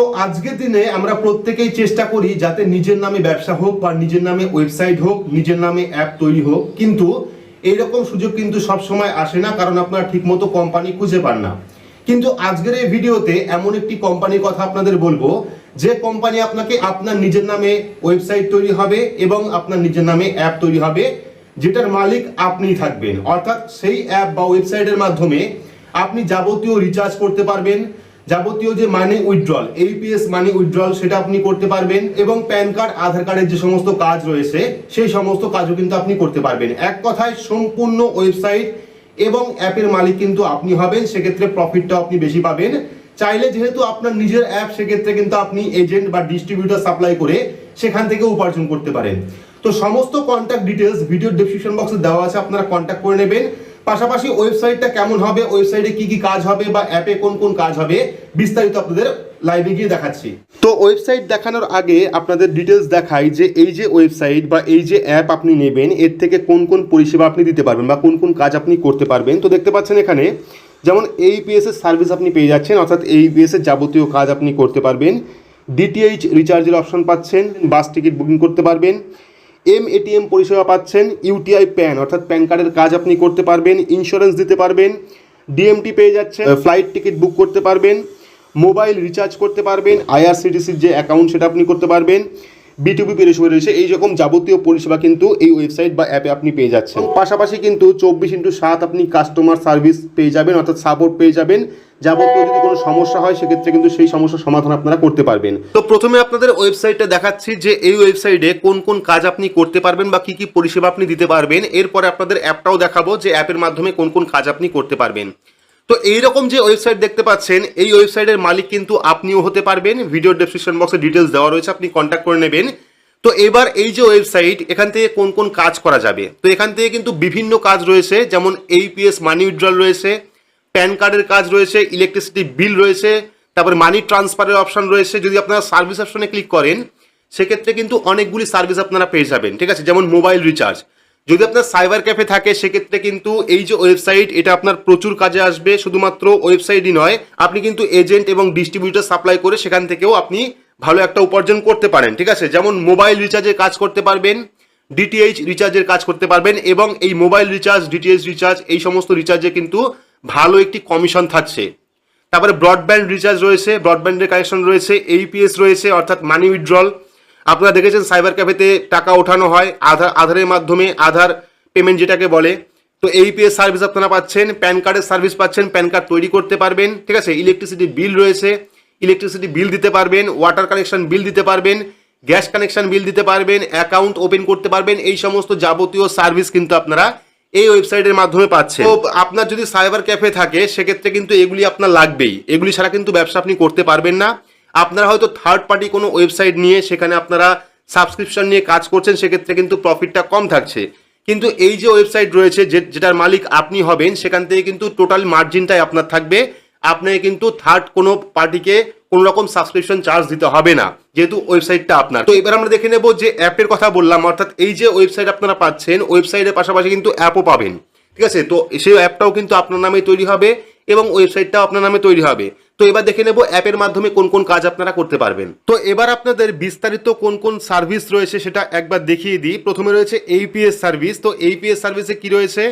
তো আজকের দিনে আমরা প্রত্যেকেই চেষ্টা করি যাতে নিজের নামে ব্যবসা হোক বা নিজের নামে ওয়েবসাইট হোক, নিজের নামে অ্যাপ তৈরি হোক। কিন্তু এইরকম সুযোগ কিন্তু সব সময় আসে না, কারণ আপনারা ঠিকমতো কোম্পানি খুঁজে পান না। কিন্তু আজকের এই ভিডিওতে এমন একটি কোম্পানির কথা আপনাদের বলব, যে কোম্পানি আপনাকে আপনার নিজের নামে ওয়েবসাইট তৈরি হবে এবং আপনার নিজের নামে অ্যাপ তৈরি হবে, যেটার মালিক আপনিই থাকবেন। অর্থাৎ সেই অ্যাপ বা ওয়েবসাইটের মাধ্যমে আপনি যাবতীয় রিচার্জ করতে পারবেন যাবতীয় যে money withdrawal AEPS money withdrawal সেটা আপনি করতে পারবেন এবং প্যান কার্ড আধার কার্ডের যে সমস্ত কাজ রয়েছে, সেই সমস্ত কাজও কিন্তু আপনি করতে পারবেন। এক কথায় সম্পূর্ণ ওয়েবসাইট এবং অ্যাপের মালিক কিন্তু আপনি হবেন, সেক্ষেত্রে প্রফিটটা আপনি বেশি পাবেন। চাইলে যেহেতু আপনার নিজের অ্যাপ সেক্ষেত্রে কিন্তু আপনি এজেন্ট বা ডিস্ট্রিবিউটার সাপ্লাই করে সেখান থেকে উপার্জন করতে পারেন। তো সমস্ত কন্ট্যাক্ট ডিটেলস ভিডিও ডেসক্রিপশন বক্সে দেওয়া আছে, আপনারা কন্ট্যাক্ট করে নেবেন। পাশাপাশি ওয়েবসাইটটা কেমন হবে, ওয়েবসাইটে কি কি কাজ হবে বা অ্যাপে কোন কোন কাজ হবে, বিস্তারিত আপনাদের লাইভে গিয়ে দেখাচ্ছি। তো ওয়েবসাইট দেখানোর আগে আপনাদের ডিটেলস দেখাই যে এই যে ওয়েবসাইট বা এই যে অ্যাপ আপনি নেবেন, এর থেকে কোন কোন পরিষেবা আপনি দিতে পারবেন বা কোন কোন কাজ আপনি করতে পারবেন। তো দেখতে পাচ্ছেন এখানে, যেমন এইপিএস এর সার্ভিস আপনি পেয়ে যাচ্ছেন, অর্থাৎ এইপিএস এর যাবতীয় কাজ আপনি করতে পারবেন। ডিটিএইচ রিচার্জের অপশন পাচ্ছেন বাস টিকিট বুকিং করতে পারবেন। এম এটিএম পরিষেবা পাচ্ছেন ইউটিআই প্যান অর্থাৎ প্যান কার্ডের কাজ আপনি করতে পারবেন ইন্স্যুরেন্স দিতে পারবেন ডিএমটি পেয়ে যাচ্ছেন ফ্লাইট টিকিট বুক করতে পারবেন মোবাইল রিচার্জ করতে পারবেন আইআরসিটিসির যে অ্যাকাউন্ট সেটা আপনি করতে পারবেন। বিটুবি পরিষেবা রয়েছে। এই রকম যাবতীয় পরিষেবা কিন্তু এই ওয়েবসাইট বা অ্যাপে আপনি পেয়ে যাচ্ছেন। পাশাপাশি কিন্তু চব্বিশ ইন্টু সাত আপনি কাস্টমার সার্ভিস পেয়ে যাবেন, অর্থাৎ সাপোর্ট পেয়ে যাবেন। যাবতীয় যদি কোনো সমস্যা হয়, সেক্ষেত্রে কিন্তু সেই সমস্যার সমাধান আপনারা করতে পারবেন। তো প্রথমে আপনাদের ওয়েবসাইটটা দেখাচ্ছি যে এই ওয়েবসাইটে কোন কোন কাজ আপনি করতে পারবেন বা কি কি পরিষেবা আপনি দিতে পারবেন। এরপরে আপনাদের অ্যাপটাও দেখাবো যে অ্যাপের মাধ্যমে কোন কোন কাজ আপনি করতে পারবেন। তো এইরকম যে ওয়েবসাইট দেখতে পাচ্ছেন, এই ওয়েবসাইটের মালিক কিন্তু আপনিও হতে পারবেন। ভিডিও ডেসক্রিপশন বক্সে ডিটেলস দেওয়া রয়েছে, আপনি কন্ট্যাক্ট করে নেবেন। তো এবার এই যে ওয়েবসাইট, এখান থেকে কোন কোন কাজ করা যাবে? তো এখান থেকে কিন্তু বিভিন্ন কাজ রয়েছে, যেমন এইপিএস মানি উইথড্রল রয়েছে প্যান কার্ডের কাজ রয়েছে ইলেকট্রিসিটি বিল রয়েছে, তারপরে মানি ট্রান্সফারের অপশন রয়েছে। যদি আপনারা সার্ভিস অপশনে ক্লিক করেন, সেক্ষেত্রে কিন্তু অনেকগুলি সার্ভিস আপনারা পেয়ে যাবেন, ঠিক আছে? যেমন মোবাইল রিচার্জ যদি আপনার সাইবার ক্যাফে থাকে, সেক্ষেত্রে কিন্তু এই যে ওয়েবসাইট, এটা আপনার প্রচুর কাজে আসবে। শুধুমাত্র ওয়েবসাইটই নয়, আপনি কিন্তু এজেন্ট এবং ডিস্ট্রিবিউটার সাপ্লাই করে সেখান থেকেও আপনি ভালো একটা উপার্জন করতে পারেন, ঠিক আছে? যেমন মোবাইল রিচার্জের কাজ করতে পারবেন, ডিটিএইচ রিচার্জের কাজ করতে পারবেন এবং এই মোবাইল রিচার্জ, ডিটিএইচ রিচার্জ, এই সমস্ত রিচার্জে কিন্তু ভালো একটি কমিশন থাকছে। তারপরে ব্রডব্যান্ড রিচার্জ রয়েছে, ব্রডব্যান্ডের কানেকশন রয়েছে এইপিএস রয়েছে, অর্থাৎ মানি উইথড্রল। আপনারা দেখেছেন সাইবার ক্যাফেতে টাকা ওঠানো হয়, আধার আধারের মাধ্যমে আধার পেমেন্ট যেটাকে বলে। তো এইপিএস সার্ভিস আপনারা পাচ্ছেন প্যান কার্ডের সার্ভিস পাচ্ছেন প্যান কার্ড তৈরি করতে পারবেন, ঠিক আছে? ইলেকট্রিসিটি বিল রয়েছে ইলেকট্রিসিটি বিল দিতে পারবেন ওয়াটার কানেকশন বিল দিতে পারবেন গ্যাস কানেকশন বিল দিতে পারবেন অ্যাকাউন্ট ওপেন করতে পারবেন, এই সমস্ত যাবতীয় সার্ভিস কিন্তু আপনারা এই ওয়েবসাইটের মাধ্যমে পাচ্ছেন। তো আপনার যদি সাইবার ক্যাফে থাকে, সেক্ষেত্রে কিন্তু এগুলি আপনার লাগবেই। এগুলি ছাড়া কিন্তু ব্যবসা আপনি করতে পারবেন না। আপনারা হয়তো থার্ড পার্টি কোনো ওয়েবসাইট নিয়ে সেখানে আপনারা সাবস্ক্রিপশন নিয়ে কাজ করছেন, সেক্ষেত্রে কিন্তু প্রফিটটা কম থাকছে। কিন্তু এই যে ওয়েবসাইট রয়েছে, যে, যেটার মালিক আপনি হবেন, সেখান থেকে কিন্তু টোটাল মার্জিনটাই আপনার থাকবে। আপনাকে কিন্তু থার্ড কোনো পার্টিকে কোনো রকম সাবস্ক্রিপশন চার্জ দিতে হবে না, যেহেতু ওয়েবসাইটটা আপনার। তো এবার আমরা দেখে নেব যে অ্যাপের কথা বললাম, অর্থাৎ এই যে ওয়েবসাইট আপনারা পাচ্ছেন ওয়েবসাইটের পাশাপাশি কিন্তু অ্যাপও পাবেন। ঠিক আছে? তো সেই অ্যাপটাও কিন্তু আপনার নামে তৈরি হবে। এবং ওয়েবসাইটটাও আপনার নামে তৈরি হবে। তো এবার দেখে নেব অ্যাপের মাধ্যমে কোন কোন কাজ আপনারা করতে পারবেন। তো এবার আপনাদের বিস্তারিত কোন কোন সার্ভিস রয়েছে সেটা একবার দেখিয়ে দিই। প্রথমে রয়েছে এইপিএস সার্ভিস। তো এইপিএস সার্ভিসে কি রয়েছে?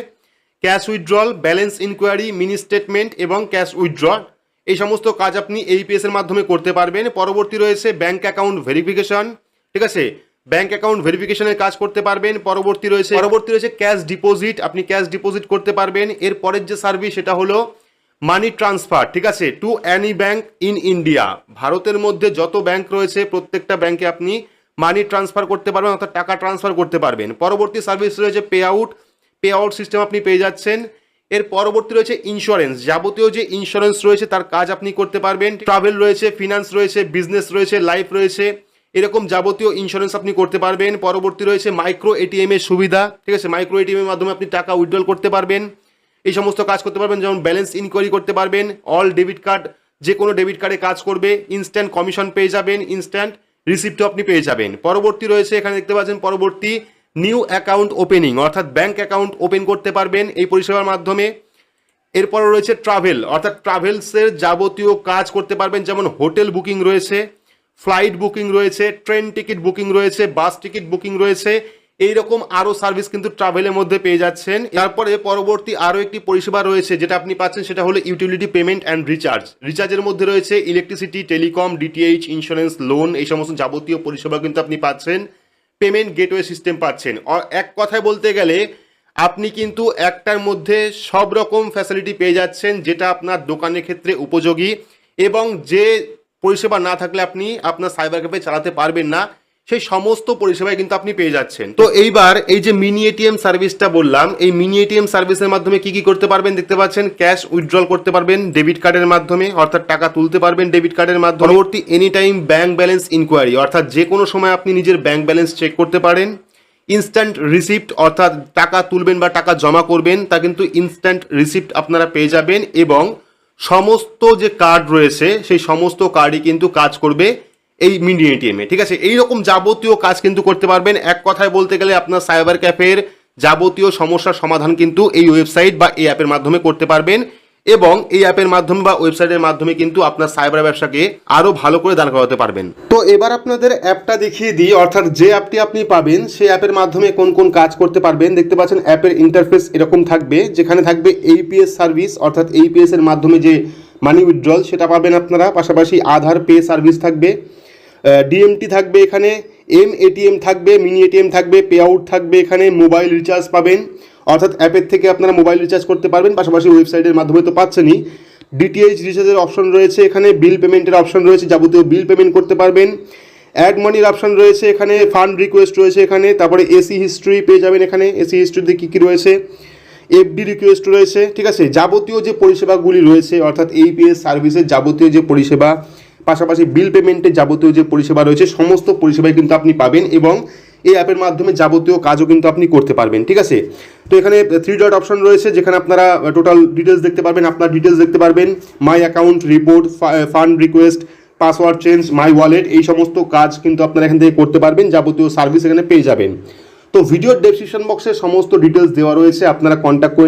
Cash withdrawal, balance enquiry, mini statement এবং ক্যাশ উইথড্রল। এই সমস্ত কাজ আপনি এইপিএস এর মাধ্যমে করতে পারবেন। পরবর্তী রয়েছে ব্যাংক অ্যাকাউন্ট ভেরিফিকেশন। ঠিক আছে? ব্যাংক অ্যাকাউন্ট ভেরিফিকেশনের কাজ করতে পারবেন। পরবর্তী রয়েছে পরবর্তী রয়েছে ক্যাশ ডিপোজিট। আপনি ক্যাশ ডিপোজিট করতে পারবেন। এর পরের যে সার্ভিস সেটা হলো মানি ট্রান্সফার, ঠিক আছে to any bank in India ভারতের মধ্যে যত ব্যাংক রয়েছে, প্রত্যেকটা ব্যাংকে আপনি মানি ট্রান্সফার করতে পারবেন, অর্থাৎ টাকা ট্রান্সফার করতে পারবেন। পরবর্তী সার্ভিস রয়েছে pay out pay out system আপনি পেয়ে যাচ্ছেন। এর পরবর্তী রয়েছে ইন্স্যুরেন্স যাবতীয় যে ইন্স্যুরেন্স রয়েছে, তার কাজ আপনি করতে পারবেন। ট্রাভেল রয়েছে ফিনান্স রয়েছে বিজনেস রয়েছে লাইফ রয়েছে। এরকম যাবতীয় ইন্স্যুরেন্স আপনি করতে পারবেন। পরবর্তী রয়েছে মাইক্রো এটিএম এর সুবিধা, ঠিক আছে মাইক্রো এটিএম এর মাধ্যমে আপনি টাকা উইথড্রল করতে পারবেন। এই সমস্ত কাজ করতে পারবেন, যেমন ব্যালেন্স ইনকোয়ারি করতে পারবেন অল ডেবিট কার্ড যে কোনো ডেবিট কার্ডে কাজ করবে ইনস্ট্যান্ট কমিশন পেয়ে যাবেন ইনস্ট্যান্ট রিসিপ্টও আপনি পেয়ে যাবেন। পরবর্তী রয়েছে, এখানে দেখতে পাচ্ছেন পরবর্তী নিউ অ্যাকাউন্ট ওপেনিং অর্থাৎ ব্যাংক অ্যাকাউন্ট ওপেন করতে পারবেন এই পরিষেবার মাধ্যমে। এরপর রয়েছে ট্রাভেল অর্থাৎ ট্রাভেলসের যাবতীয় কাজ করতে পারবেন, যেমন হোটেল বুকিং রয়েছে ফ্লাইট বুকিং রয়েছে ট্রেন টিকিট বুকিং রয়েছে বাস টিকিট বুকিং রয়েছে এইরকম আরও সার্ভিস কিন্তু ট্রাভেলের মধ্যে পেয়ে যাচ্ছেন। তারপরে পরবর্তী আরও একটি পরিষেবা রয়েছে, যেটা আপনি পাচ্ছেন, সেটা হলো ইউটিলিটি পেমেন্ট অ্যান্ড রিচার্জ রিচার্জের মধ্যে রয়েছে electricity telecom DTH insurance loan এই সমস্ত যাবতীয় পরিষেবা কিন্তু আপনি পাচ্ছেন। পেমেন্ট গেটওয়ে সিস্টেম পাচ্ছেন। এক কথায় বলতে গেলে, আপনি কিন্তু একটার মধ্যে সব রকম ফ্যাসিলিটি পেয়ে যাচ্ছেন, যেটা আপনার দোকানের ক্ষেত্রে উপযোগী এবং যে পরিষেবা না থাকলে আপনি আপনার সাইবার ক্যাফে চালাতে পারবেন না। সেই সমস্ত পরিষেবাই কিন্তু আপনি পেয়ে যাচ্ছেন। তো এইবার এই যে মিনি এটিএম সার্ভিসটা বললাম, এই মিনি এটিএম সার্ভিসের মাধ্যমে কি কি করতে পারবেন দেখতে পাচ্ছেন? ক্যাশ উইথড্রল করতে পারবেন ডেবিট কার্ডের মাধ্যমে, অর্থাৎ টাকা তুলতে পারবেন ডেবিট কার্ডের মাধ্যমে। পরবর্তী any time bank balance enquiry অর্থাৎ যে কোনো সময় আপনি নিজের ব্যাংক ব্যালেন্স চেক করতে পারেন। ইনস্ট্যান্ট রিসিপ্ট অর্থাৎ টাকা তুলবেন বা টাকা জমা করবেন, তা কিন্তু ইনস্ট্যান্ট রিসিপ্ট আপনারা পেয়ে যাবেন এবং সমস্ত যে কার্ড রয়েছে, সেই সমস্ত কার্ডই কিন্তু কাজ করবে। এই মিনি এটিএমে ঠিক আছে? এইরকম যাবতীয় কাজ কিন্তু করতে পারবেন। এক কথায় বলতে গেলে আপনার সাইবার ক্যাফের যাবতীয় সমস্যার সমাধান কিন্তু এই ওয়েবসাইট বা এই অ্যাপের মাধ্যমে করতে পারবেন এবং এই অ্যাপের মাধ্যমে বা ওয়েবসাইটের মাধ্যমে কিন্তু আপনার সাইবার ব্যবসাকে আরও ভালো করে দাঁড় করাতে পারবেন। তো এবার আপনাদের অ্যাপটা দেখিয়ে দিই, অর্থাৎ যে অ্যাপটি আপনি পাবেন, সেই অ্যাপের মাধ্যমে কোন কোন কাজ করতে পারবেন। দেখতে পাচ্ছেন অ্যাপের ইন্টারফেস এরকম থাকবে, যেখানে থাকবে এইপিএস সার্ভিস অর্থাৎ এইপিএস এর মাধ্যমে যে মানি উইথড্রল সেটা পাবেন আপনারা। পাশাপাশি আধার পে সার্ভিস থাকবে। ডিএমটি থাকবে এখানে এম এটিএম থাকবে মিনি এটিএম থাকবে পে আউট থাকবে এখানে মোবাইল রিচার্জ পাবেন। অর্থাৎ অ্যাপের থেকে আপনারা মোবাইল রিচার্জ করতে পারবেন, পাশাপাশি ওয়েবসাইটের মাধ্যমে তো পাচ্ছেনই। ডিটিএইচ রিচার্জের অপশন রয়েছে এখানে বিল পেমেন্টের অপশন রয়েছে, যাবতীয় বিল পেমেন্ট করতে পারবেন। অ্যাড মানির অপশন রয়েছে এখানে ফান্ড রিকোয়েস্ট রয়েছে এখানে, তারপরে এসি হিস্ট্রি পেয়ে যাবেন এখানে এসি হিস্ট্রিতে কী কী রয়েছে এফডি রিকোয়েস্ট রয়েছে, ঠিক আছে? যাবতীয় যে পরিষেবাগুলি রয়েছে, অর্থাৎ এইপিএস সার্ভিসের যাবতীয় যে পরিষেবা পাশাপাশি বিল পেমেন্টের যাবতীয় যে পরিষেবা রয়েছে, সমস্ত পরিষেবাই কিন্তু আপনি পাবেন এবং এই অ্যাপের মাধ্যমে যাবতীয় কাজও কিন্তু আপনি করতে পারবেন, ঠিক আছে? তো এখানে থ্রি ডট অপশন রয়েছে, যেখানে আপনারা টোটাল ডিটেলস দেখতে পারবেন, আপনার ডিটেলস দেখতে পারবেন my account report fund request password change my wallet এই সমস্ত কাজ কিন্তু আপনারা এখান থেকে করতে পারবেন, যাবতীয় সার্ভিস এখানে পেয়ে যাবেন। তো ভিডিওর ডেসক্রিপশন বক্সে সমস্ত ডিটেলস দেওয়া রয়েছে, আপনারা কন্ট্যাক্ট করে